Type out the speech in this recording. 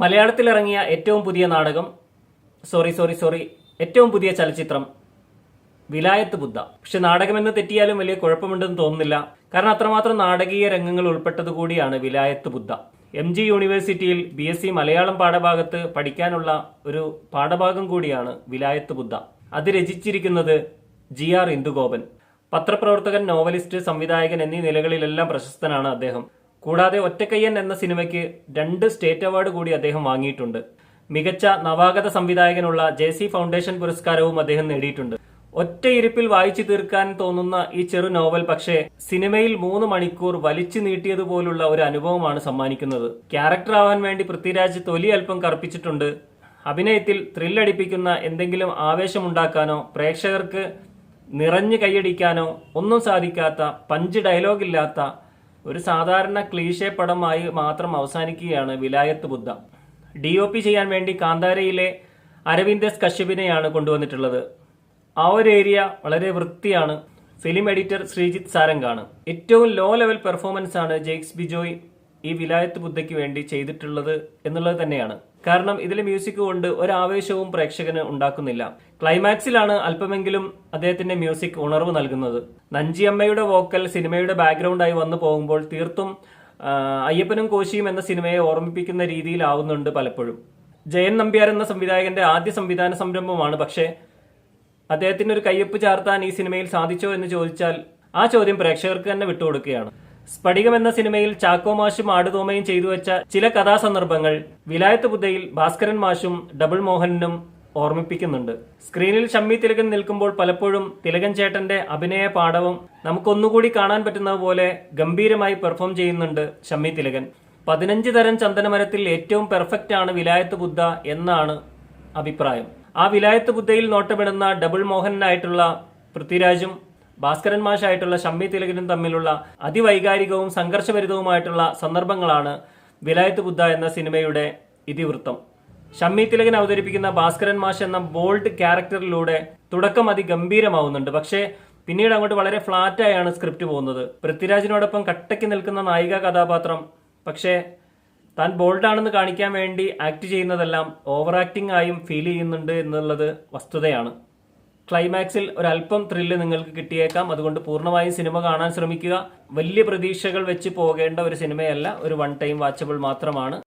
മലയാളത്തിൽ ഇറങ്ങിയ ഏറ്റവും പുതിയ നാടകം സോറി സോറി സോറി ഏറ്റവും പുതിയ ചലച്ചിത്രം വിലായത്ത് ബുദ്ധ. പക്ഷെ നാടകമെന്ന് തെറ്റിയാലും വലിയ കുഴപ്പമുണ്ടെന്ന് തോന്നുന്നില്ല. കാരണം അത്രമാത്രം നാടകീയ രംഗങ്ങൾ ഉൾപ്പെട്ടത് കൂടിയാണ് വിലായത്ത് ബുദ്ധ. എം ജി യൂണിവേഴ്സിറ്റിയിൽ ബി എസ് സി മലയാളം പാഠഭാഗത്ത് പഠിക്കാനുള്ള ഒരു പാഠഭാഗം കൂടിയാണ് വിലായത്ത് ബുദ്ധ. അത് രചിച്ചിരിക്കുന്നത് ജി ആർ ഇന്ദുഗോപൻ. പത്രപ്രവർത്തകൻ നോവലിസ്റ്റ് സംവിധായകൻ എന്നീ നിലകളിലെല്ലാം പ്രശസ്തനാണ് അദ്ദേഹം. കൂടാതെ ഒറ്റക്കയ്യൻ എന്ന സിനിമയ്ക്ക് രണ്ട് സ്റ്റേറ്റ് അവാർഡ് കൂടി അദ്ദേഹം വാങ്ങിയിട്ടുണ്ട്. മികച്ച നവാഗത സംവിധായകനുള്ള ജെ സി ഫൗണ്ടേഷൻ പുരസ്കാരവും അദ്ദേഹം നേടിയിട്ടുണ്ട്. ഒറ്റ ഇരിപ്പിൽ വായിച്ചു തീർക്കാൻ തോന്നുന്ന ഈ ചെറു നോവൽ പക്ഷേ സിനിമയിൽ മൂന്ന് മണിക്കൂർ വലിച്ചു നീട്ടിയതുപോലുള്ള ഒരു അനുഭവമാണ് സമ്മാനിക്കുന്നത്. ക്യാരക്ടർ ആവാൻ വേണ്ടി പൃഥ്വിരാജ് തൊലി അല്പം കറുപ്പിച്ചിട്ടുണ്ട്. അഭിനയത്തിൽ ത്രില്ലടിപ്പിക്കുന്ന എന്തെങ്കിലും ആവേശമുണ്ടാക്കാനോ പ്രേക്ഷകർക്ക് നിറഞ്ഞു കൈയടിക്കാനോ ഒന്നും സാധിക്കാത്ത പഞ്ച് ഡയലോഗില്ലാത്ത ഒരു സാധാരണ ക്ലീശേ പടമായി മാത്രം അവസാനിക്കുകയാണ് Vilayath Buddha. D O P ചെയ്യാൻ വേണ്ടി കാന്താരയിലെ അരവിന്ദസ് കശ്യപിനെയാണ് കൊണ്ടുവന്നിട്ടുള്ളത്. ആ ഒരു ഏരിയ വളരെ വൃത്തിയാണ്. ഫിലിം എഡിറ്റർ ശ്രീജിത്ത് സാരംഗാണ്. ഏറ്റവും ലോ ലെവൽ പെർഫോമൻസ് ആണ് ജെയ്ക്സ് ബിജോയ് ഈ വിലായത്ത് ബുദ്ധയ്ക്ക് വേണ്ടി ചെയ്തിട്ടുള്ളത് എന്നുള്ളത് തന്നെയാണ്. കാരണം ഇതിലെ മ്യൂസിക് കൊണ്ട് ഒരു ആവേശവും പ്രേക്ഷകന് ഉണ്ടാക്കുന്നില്ല. ക്ലൈമാക്സിലാണ് അല്പമെങ്കിലും അദ്ദേഹത്തിന്റെ മ്യൂസിക് ഉണർവ് നൽകുന്നത്. നഞ്ചിയമ്മയുടെ വോക്കൽ സിനിമയുടെ ബാക്ക്ഗ്രൗണ്ടായി വന്നു പോകുമ്പോൾ തീർത്തും അയ്യപ്പനും കോശിയും എന്ന സിനിമയെ ഓർമ്മിപ്പിക്കുന്ന രീതിയിലാവുന്നുണ്ട് പലപ്പോഴും. ജയൻ നമ്പ്യാർ എന്ന സംവിധായകന്റെ ആദ്യ സംവിധാന സംരംഭമാണ്. പക്ഷേ അദ്ദേഹത്തിന് ഒരു കയ്യൊപ്പ് ചാർത്താൻ ഈ സിനിമയിൽ സാധിച്ചോ എന്ന് ചോദിച്ചാൽ ആ ചോദ്യം പ്രേക്ഷകർക്ക് തന്നെ വിട്ടുകൊടുക്കുകയാണ്. സ്ഫടികം എന്ന സിനിമയിൽ ചാക്കോ മാഷും ആടുതോമയും ചെയ്തു വെച്ച ചില കഥാസന്ദർഭങ്ങൾ വിലായത്ത് ബുദ്ധയിൽ ഭാസ്കരൻ മാഷും ഡബിൾ മോഹനനും ഓർമ്മിപ്പിക്കുന്നുണ്ട്. സ്ക്രീനിൽ ഷമ്മി തിലകൻ നിൽക്കുമ്പോൾ പലപ്പോഴും തിലകൻ ചേട്ടന്റെ അഭിനയ പാഠവും നമുക്കൊന്നുകൂടി കാണാൻ പറ്റുന്നത് പോലെ ഗംഭീരമായി പെർഫോം ചെയ്യുന്നുണ്ട് ഷമ്മി തിലകൻ. പതിനഞ്ച് തരം ചന്ദനമരത്തിൽ ഏറ്റവും പെർഫെക്റ്റ് ആണ് വിലായത്ത് ബുദ്ധ എന്നാണ് അഭിപ്രായം. ആ വിലായത്ത് ബുദ്ധയിൽ നോട്ടമിടുന്ന ഡബിൾ മോഹനായിട്ടുള്ള പൃഥ്വിരാജും ഭാസ്കരൻ മാഷായിട്ടുള്ള ഷമ്മി തിലകനും തമ്മിലുള്ള അതിവൈകാരികവും സംഘർഷഭരിതവുമായിട്ടുള്ള സന്ദർഭങ്ങളാണ് വിലായത്ത് ബുദ്ധ എന്ന സിനിമയുടെ ഇതിവൃത്തം. ഷമ്മി തിലകൻ അവതരിപ്പിക്കുന്ന ഭാസ്കരൻ മാഷ് എന്ന ബോൾഡ് ക്യാരക്ടറിലൂടെ തുടക്കം അതിഗംഭീരമാവുന്നുണ്ട്. പക്ഷേ പിന്നീട് അങ്ങോട്ട് വളരെ ഫ്ലാറ്റായാണ് സ്ക്രിപ്റ്റ് പോകുന്നത്. പൃഥ്വിരാജിനോടൊപ്പം കട്ടയ്ക്ക് നിൽക്കുന്ന നായിക കഥാപാത്രം പക്ഷേ താൻ ബോൾഡാണെന്ന് കാണിക്കാൻ വേണ്ടി ആക്ട് ചെയ്യുന്നതെല്ലാം ഓവർ ആക്ടിംഗ് ആയും ഫീൽ ചെയ്യുന്നുണ്ട് എന്നുള്ളത് വസ്തുതയാണ്. ക്ലൈമാക്സിൽ ഒരല്പം ത്രില്ല് നിങ്ങൾക്ക് കിട്ടിയേക്കാം. അതുകൊണ്ട് പൂർണമായും സിനിമ കാണാൻ ശ്രമിക്കുക. വലിയ പ്രതീക്ഷകൾ വെച്ച് പോകേണ്ട ഒരു സിനിമയല്ല. ഒരു വൺ ടൈം വാച്ചബിൾ മാത്രമാണ്.